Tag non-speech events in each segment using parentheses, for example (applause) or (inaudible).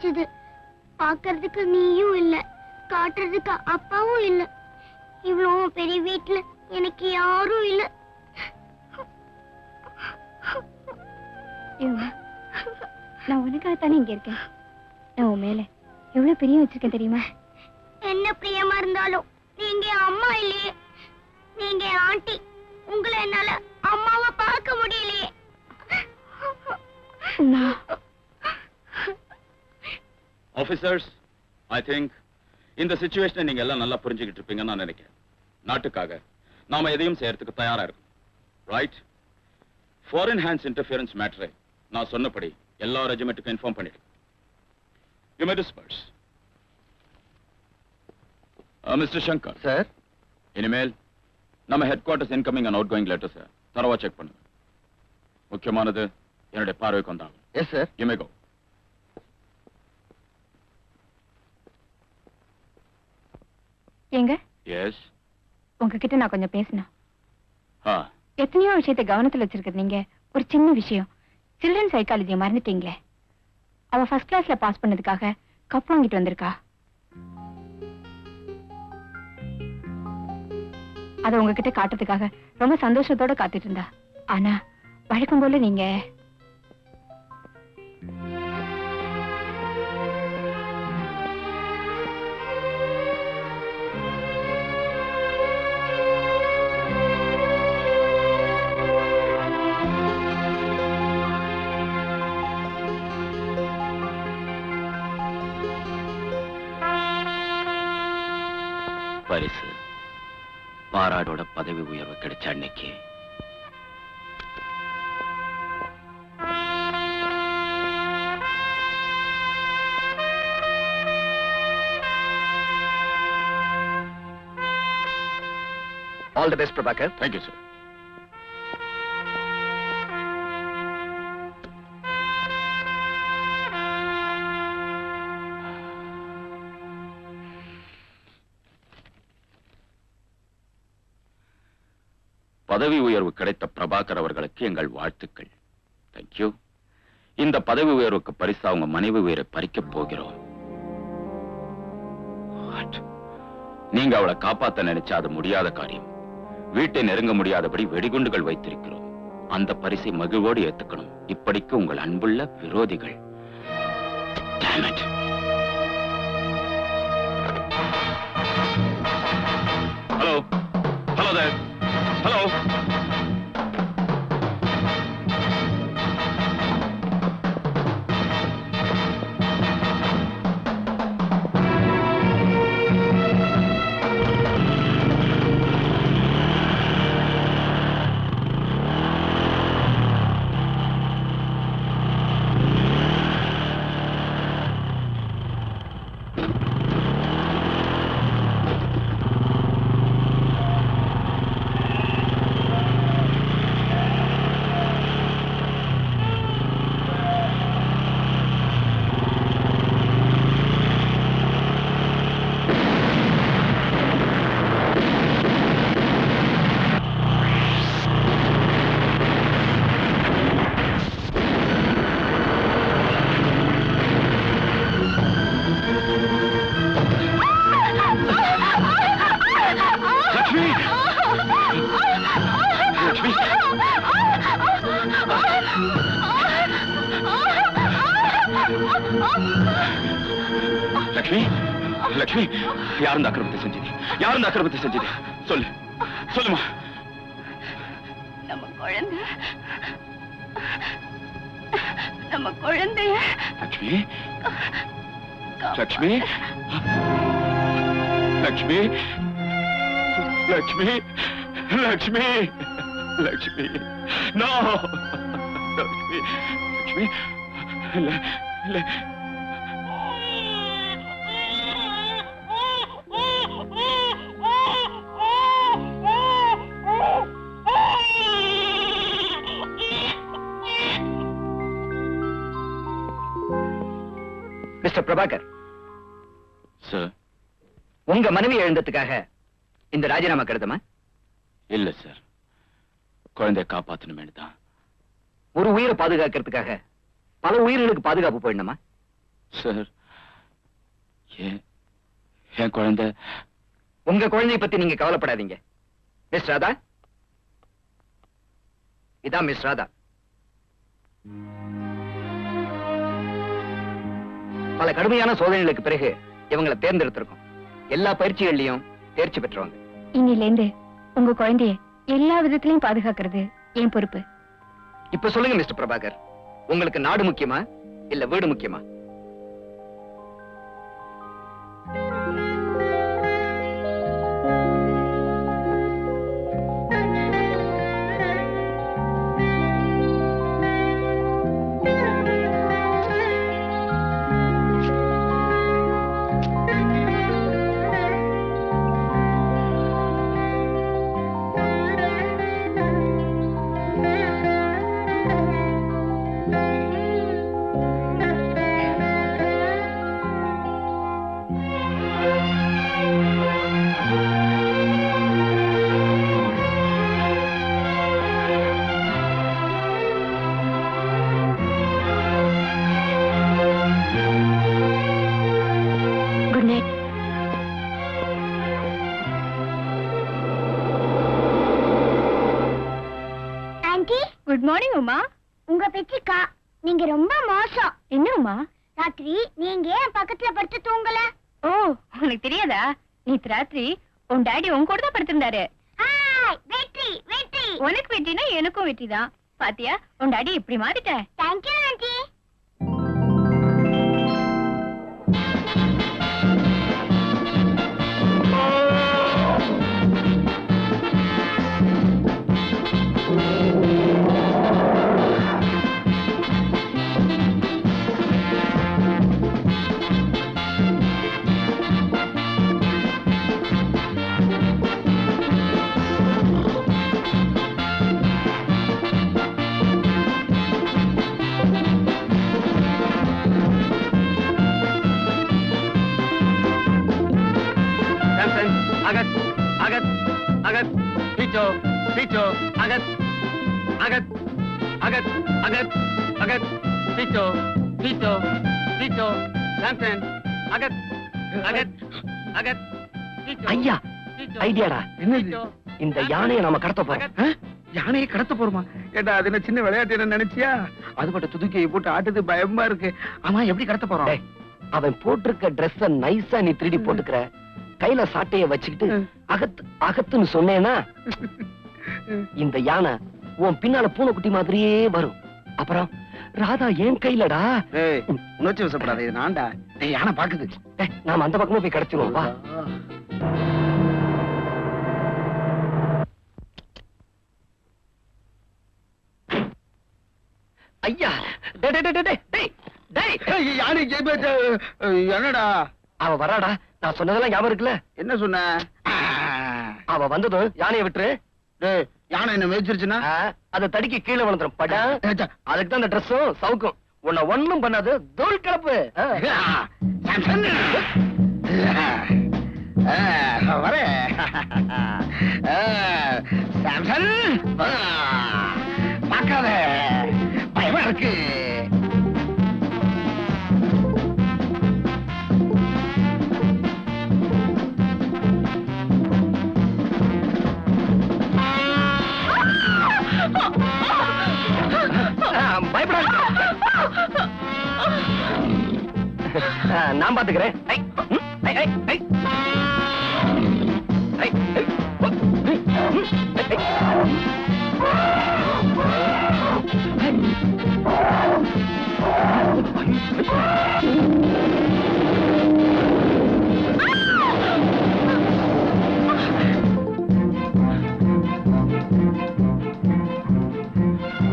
கிடைச்சது. பாக்குறதுக்கு நீயும் இல்ல. காட்டுறதுக்கு அப்பாவும் இல்ல. இவ்வளவு பெரிய வீட்டுல எனக்கு யாரும் இல்ல. நான் உனக்காக தானே இங்க இருக்கேன்? நான் உன் மேல எவ்வளவு பிரியம் வச்சிருக்கேன் தெரியுமா? என்ன பிரியமா இருந்தாலும் நீங்க அம்மா இல்லையே. நீங்க ஆண்டி. உங்களை என்னால அம்மாவை பார்க்க முடியலையே. ஆபீசர்ஸ் ஐ திங்க் இந்த சுச்சுவேஷனை நீங்க எல்லாம் நல்லா புரிஞ்சுக்கிட்டு இருப்பீங்கன்னு நான் நினைக்கிறேன். நாட்டுக்காக நாம எதையும் செய்யறதுக்கு தயாரா இருக்கும். ரைட் ஃபாரின் ஹேண்ட்ஸ் இன்டர்ஃபியரன்ஸ் மேட்டரை நான் சொன்னபடி எல்லா ரெஜிமெண்ட்டுக்கும் இன்ஃபார்ம் பண்ணிடு you may disperse mister Shankar sir இனிமேல் நம்ம headquarters incoming and outgoing letters தரவா செக் பண்ணுங்க. முக்கியமானது என்னுடைய பார்வைக்கு வந்தாகும் yes sir you may go ஏங்க எஸ் உங்ககிட்ட நான் கொஞ்சம் பேசணும். ஆ. எத்தனையோ விஷயத்தை கவனத்துல வச்சிருக்கிறது நீங்க. ஒரு சின்ன விஷயம். சில்ட்ரன் சைக்காலஜியை மறந்துட்டீங்களே? அவ ஃபர்ஸ்ட் கிளாஸ்ல பாஸ் பண்ணதுக்காக கப் வாங்கிட்டு வந்திருக்கா? அத உங்ககிட்ட காட்டுறதுக்காக ரொம்ப சந்தோஷத்தோட காத்துட்டு இருந்தா. ஆனா வழக்கம் போல நீங்க பரிசு பாராடோட பதவி உயர்வு கிடைச்ச அன்னைக்கு. All the best Prabhakar thank you sir பதவி உயர்வு கிடைத்த பிரபாகர் அவர்களுக்கு எங்கள் வாழ்த்துக்கள். தேங்க்யூ இந்த பதவி உயர்வுக்கு பரிசா உங்க மனைவி உயிரை பறிக்கப் போகிறோம். நீங்க அவளை காப்பாத்த நினைச்சா அது முடியாத காரியம். வீட்டை நெருங்க முடியாதபடி வெடிகுண்டுகள் வைத்திருக்கிறோம். அந்த பரிசை மகிழ்வோடு ஏத்துக்கணும். இப்படிக்கு உங்கள் அன்புள்ள விரோதிகள். Damn it. லட்சுமி லட்சுமி லட்சுமி லட்சுமி யார் இந்த அக்கிரமத்தை செஞ்சது யார் இந்த அக்கிரமத்தை செஞ்சது சொல்லு சொல்லுமா? நம்ம குழந்தை. நம்ம குழந்தைய லட்சுமி லட்சுமி லட்சுமி லட்சுமி லட்சுமி லட்சுமி நோ லட்சுமி லட்சுமி இல்ல இல்ல மிஸ்டர் பிரபாகர் சார் உங்க மனைவி எழுந்ததுக்காக இந்த ராஜினாமா கருதமா இல்ல சார் குழந்தைய காப்பாத்தணுமே தான் ஒரு உயிரை பாதுகாக்கிறதுக்காக பல உயிர்களுக்கு பாதுகாப்பு போயிடணுமா சார் ஏன் என் குழந்தை? உங்க குழந்தைய பத்தி நீங்க கவலைப்படாதீங்க. மிஸ் ராதா இதான் மிஸ் ராதா பல கடுமையான சோதனைகளுக்கு பிறகு இவங்களை தேர்ந்தெடுத்திருக்கோம். எல்லா பயிற்சிகள்லயும் தேர்ச்சி பெற்றவங்க. இன்னில இருந்து உங்க குழந்தைய எல்லா விதத்திலையும் பாதுகாக்கிறது என் பொறுப்பு. இப்ப சொல்லுங்க மிஸ்டர் பிரபாகர். உங்களுக்கு நாடு முக்கியமா இல்ல வீடு முக்கியமா? உங்க பெற்றிக்கா நீங்க ரொம்ப மோசம். என்ன உமா ராத்திரி நீங்க ஏன் பக்கத்துல படுத்து தூங்கல? ஓ உனக்கு தெரியாதா? நேத்து ராத்திரி உன் டாடி உன் கூட தான் படுத்திருந்தாரு. வெற்றி வெற்றி. உனக்கு வெற்றினா எனக்கும் வெற்றி தான் பாத்தியா உன் டாடி இப்படி மாறிட்ட? தேங்க்யூ ஆன்ட்டி அகத் அகத் அகத் பீச்சோ பீச்சோ அகத் அகத் அகத் அகத் அகத் பீச்சோ பீச்சோ பீச்சோ சாம்சன் அகத் அகத் அகத் ஐயா ஐடியாடா. என்னது இந்த யானையை நாம கடத்த போறோம். யானையை கடத்த போறோமா? ஏடா அது என்ன சின்ன விளையாட்டு என்ன நினைச்சியா? அது மட்டும் துதுக்கி போட்டு ஆட்டுது பயமா இருக்கு. ஆமா எப்படி கடத்த போறோம்? அவன் போட்டிருக்க ட்ரெஸ்ஸ நைஸா நீ திருடி போட்டுக்கிற. கையில சாட்டைய வச்சுக்கிட்டு அகத் அகத்துன்னு சொன்னேனா இந்த யானை உன் பின்னால பூனைக்குட்டி மாதிரியே வரும். அப்புறம் ராதா என் கையிலடா. உணர்ச்சி வசப்படாத இது நான்டா. யானை பாக்குது. நாம அந்த பக்கமா போய் கிடைச்சிருவோம் வா. ஐயா டேய், டேய், டேய், டேய், டேய், டேய். யானை என்னடா? அவ வராடா. நான் சொன்னதெல்லாம் ஞாபகம் இருக்குல்ல? என்ன சொன்ன. அவ வந்ததும் யானையை விட்டுரு. யானை என்ன மேய்ச்சிருச்சுன்னா? அதை தடிக்க கீழே விழுந்துரும். படா. அதுக்கு தான் அந்த ட்ரெஸ்ஸும் சவுக்கும். உன்னை ஒண்ணும் பண்ணாது. தோல் கலப்பு. ஆ. சாம்சன். பார்க்காத. பயமா இருக்கு. நான் பாத்துக்கிறேன்.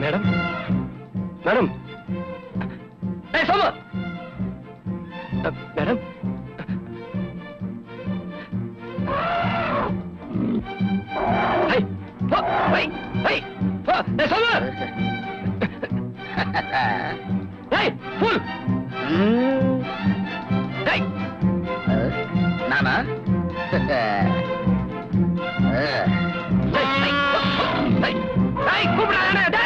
மேடம்? மேடம்? ஏய் சோமு! மேடம்? நானா? கூப்பிடாதே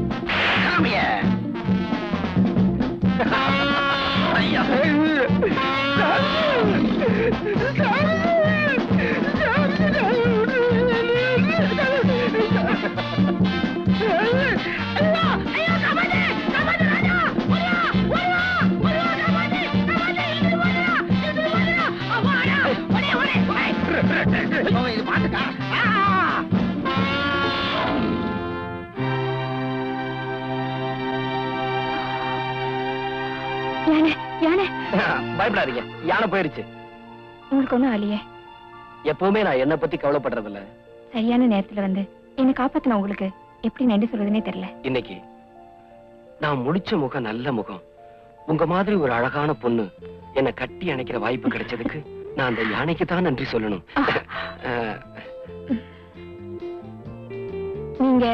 யானை யானை. (laughs) பயப்படாதீங்க. யானை போயிருச்சு. உங்களுக்கு ஒண்ணும் ஆலையே எப்பவுமே நான் என்ன பத்தி கவலைப்படுறது இல்ல சரியான நேரத்துல வந்து என்னை காப்பாத்தின உங்களுக்கு எப்படி நன்றி சொல்றதுனே தெரியல. இன்னைக்கு நான் முடிச்ச முகம் நல்ல முகம். உங்க மாதிரி ஒரு அழகான பொண்ணு என்னை கட்டி அணைக்கிற வாய்ப்பு கிடைச்சதுக்கு நான் அந்த யானைக்கு தான் நன்றி சொல்லணும். (laughs) நீங்க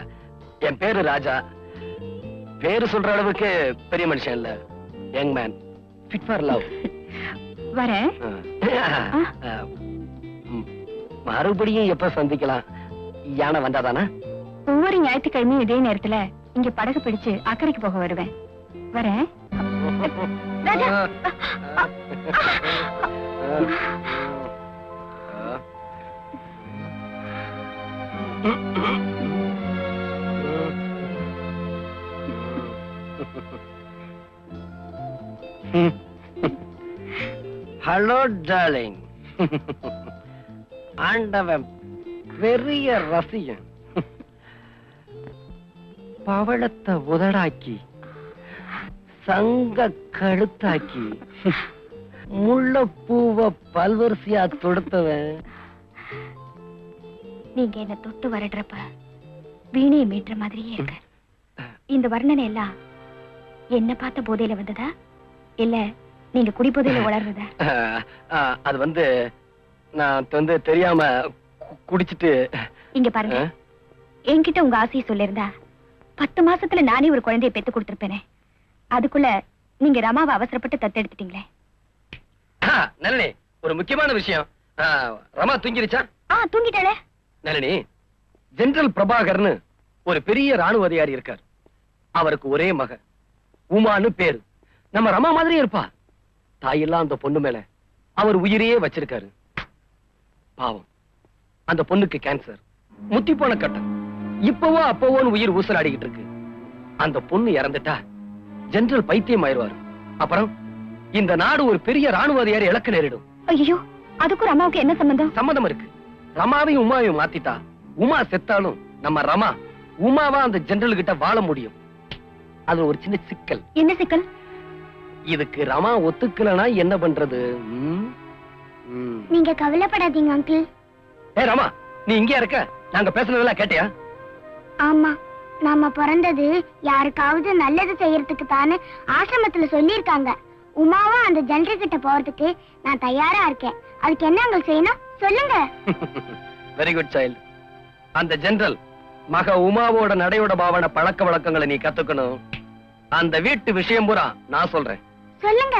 (laughs) என் பேரு ராஜா. பேரு சொல்ற அளவுக்கு பெரிய மனுஷன் இல்ல. Young man fit for love வரேன் மறுபடியும் எப்ப சந்திக்கலாம்? யானை வந்தாதானா? ஒவ்வொரு ஞாயிற்றுக்கிழமையும் இதே நேரத்துல இங்க படகு பிடிச்சு அக்கறைக்கு போக வருவேன். வரேன் ராஜா. ஹலோ டார்லிங் ஆண்டவன் பெரிய ரசிகன். பவளத்தை உதடாக்கி சங்க கழுத்தாக்கி முள்ளப்பூவ பல்வரிசையா தொடுத்தவன். நீங்க என்ன தொட்டு வருடுறப்ப வீணையை மீட்டுற மாதிரியே இருக்க. இந்த வர்ணனை எல்லாம் என்ன பார்த்த போதையில வந்ததா? இல்ல நீங்க குடி போதையில வளர்றதா அது வந்து நான் வந்து தெரியாம குடிச்சிட்டு இங்க பாருங்க. என்கிட்ட உங்க ஆசையை சொல்லிருந்தா பத்து மாசத்துல நானே ஒரு குழந்தையை பெத்து கொடுத்திருப்பேனே. அதுக்குள்ள நீங்க ரமாவை அவசரப்பட்டு தத்தெடுத்துட்டீங்களே. நளினி ஒரு முக்கியமான விஷயம். ரமா தூங்கிருச்சா? ஆ தூங்கிட்டாளே. நளினி ஜெனரல் பிரபாகர்னு ஒரு பெரிய ராணுவ அதிகாரி இருக்கார். அவருக்கு ஒரே மக உமான்னு பேரு. நம்ம ரமா மாதிரியே இருப்பா. தாயெல்லாம் அந்த பொண்ணு மேல அவர் உயிரையே வச்சிருக்காரு. பாவம். அந்த பொண்ணுக்கு கேன்சர் முத்தி போன கட்டம். இப்பவோ அப்பவோன்னு உயிர் ஊசலாடிக்கிட்டு இருக்கு. அந்த பொண்ணு இறந்துட்டா ஜெனரல் பைத்தியம் ஆயிருவாரு அப்புறம் இந்த நாடு ஒரு பெரிய ராணுவ அதிகாரி இழக்க நேரிடும். ஐயோ அதுக்கும் ரமாவுக்கு என்ன சம்பந்தம்? சம்மதம் இருக்கு. ரமாவையும் உமாவையும் மாத்திட்டா. உமா செத்தாலும் நம்ம ரமா உமாவா அந்த ஜெனரல் கிட்ட வாழ முடியும். அது ஒரு சின்ன சிக்கல். என்ன சிக்கல்? இதுக்கு ரமா ஒத்துக்கலனா என்ன பண்றது. நீங்க கவலைப்படாதீங்க அங்கிள் ஏய் ரமா நீ இங்கே இருக்க? நாங்க பேசுனதெல்லாம் கேட்டியா? ஆமா நாம பிறந்தது யாருக்காவது நல்லது செய்யறதுக்கு தானே ஆசிரமத்துல சொல்லியிருக்காங்க. உமாவும் அந்த ஜெனரல் கிட்ட போறதுக்கு நான் தயாரா இருக்கேன். அதுக்கு என்ன அங்க செய்யணும்? சொல்லுங்க. வெரி குட் சைல்டு அந்த ஜெனரல் மக உமாவோட நடையோட பாவன பழக்க வழக்கங்களை நீ கத்துக்கணும். அந்த வீட்டு விஷயம் பூரா நான் சொல்றேன். சொல்லுங்க.